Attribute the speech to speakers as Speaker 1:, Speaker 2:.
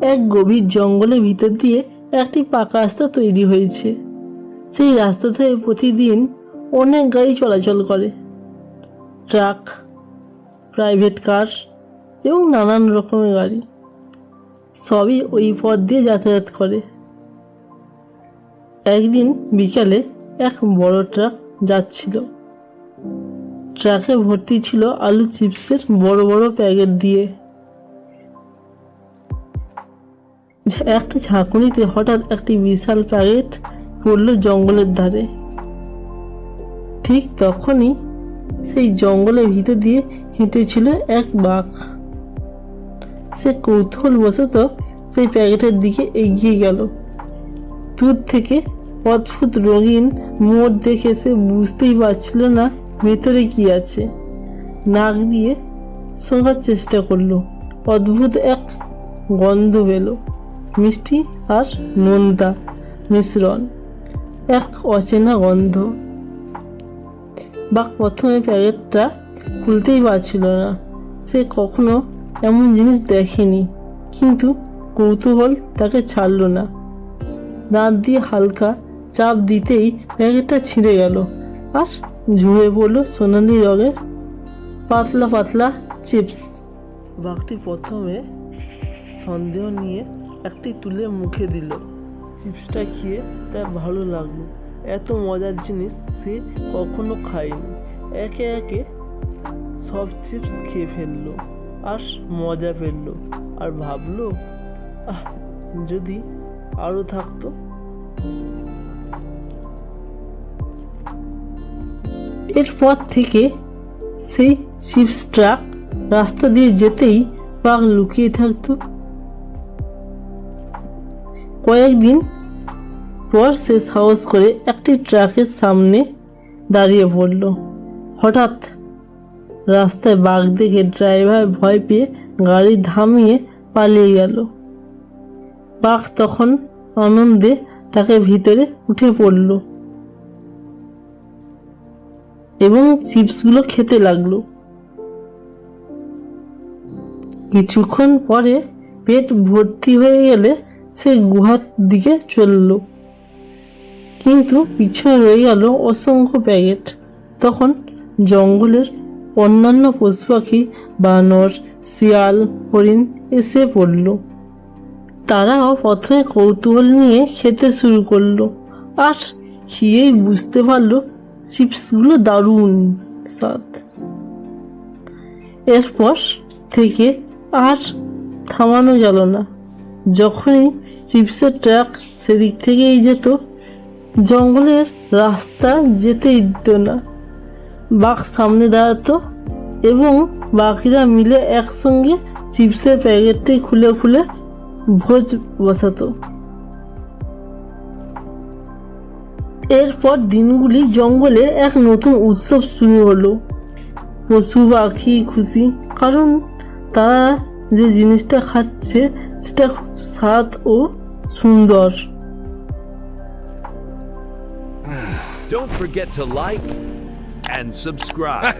Speaker 1: এক গভীর জঙ্গলের ভিতর দিয়ে একটি পাকা রাস্তা তৈরি হয়েছে। সেই রাস্তা থেকে প্রতিদিন অনেক গাড়ি চলাচল করে। ট্রাক, প্রাইভেট কার এবং নানান রকমের গাড়ি সবই ওই পথ দিয়ে যাতায়াত করে। একদিন বিকালে এক বড় ট্রাক যাচ্ছিল। ট্রাকে ভর্তি ছিল আলু চিপসের বড় বড় প্যাকেট দিয়ে। একটা ঝাঁকুনিতে হঠাৎ একটি বিশাল প্যাকেট পড়ল জঙ্গলের ধারে। ঠিক তখনই সেই জঙ্গলের ভিতর দিয়ে হেঁটেছিল এক বাঘ। সে কৌতূহলবশত সেই প্যাকেটের দিকে এগিয়ে গেল। দূর থেকে অদ্ভুত রঙিন মোড় দেখে সে বুঝতেই পারছিল না ভেতরে কি আছে। নাক দিয়ে শোঁকার চেষ্টা করল। অদ্ভুত এক গন্ধ পেল। মিষ্টি আর নোনতা মিশ্রণ। এক অচেনা গন্ধ। বা প্রথমে প্যাকেটটা খুলতেই পারছিল না। সে কখনো এমন জিনিস দেখেনি, কিন্তু কৌতূহল তাকে ছাড়ল না। দাঁত দিয়ে হালকা চাপ দিতেই প্যাকেটটা ছিঁড়ে গেল আর ঝুড়ে পড়ল সোনালি রঙের পাতলা পাতলা চিপস। বাঘটি প্রথমে সন্দেহ নিয়ে একটি তুলে মুখে দিল। চিপসটা খেয়ে তার ভালো লাগল। এত মজার জিনিস সে কখনো খায়নি। একে একে সব চিপস খেয়ে ফেলল আর মজা ফেলল আর ভাবলো, আহ, যদি আরও থাকতো। এরপর থেকে সেই চিপস ট্রাক রাস্তা দিয়ে যেতেই বাঘ লুকিয়ে থাকতো। কয়েকদিন পর সে সাহস করে একটি ট্রাকের সামনে দাঁড়িয়ে পড়ল। হঠাৎ রাস্তায় বাঘ দেখে ড্রাইভার ভয় পেয়ে গাড়ি থামিয়ে পালিয়ে গেল। বাঘ তখন আনন্দে তাকে ভিতরে উঠে পড়ল এবং চিপসগুলো খেতে লাগল। কিছুক্ষণ পরে পেট ভর্তি হয়ে গেলে সে গুহার দিকে চলল। কিন্তু পিছনে রয়ে গেল অসংখ্য প্যাকেট। তখন জঙ্গলের অন্যান্য পশু পাখি বানর, শিয়াল, হরিণ এসে পড়ল। তারাও প্রথমে কৌতূহল নিয়ে খেতে শুরু করল। আর খেয়েই বুঝতে পারল, চিপসগুলো দারুণ স্বাদ। এরপর থেকে আর থামানো গেল না। যখনই চিপসের ট্রাক সেদিক থেকেই যেত, জঙ্গলের রাস্তা যেতেই দিত না। বাঘ সামনে দাঁড়াতো এবং বাকিরা মিলে একসঙ্গে চিপসের প্যাকেটটি খুলে খুলে ভোজ বসাতো। এরপর দিনগুলি জঙ্গলে এক নতুন উৎসব শুরু হলো। পশু, পাখি খুশি, কারণ তারা যে জিনিসটা খাচ্ছে সেটা খুব স্বাদ ও সুন্দর
Speaker 2: Don't forget to like and subscribe.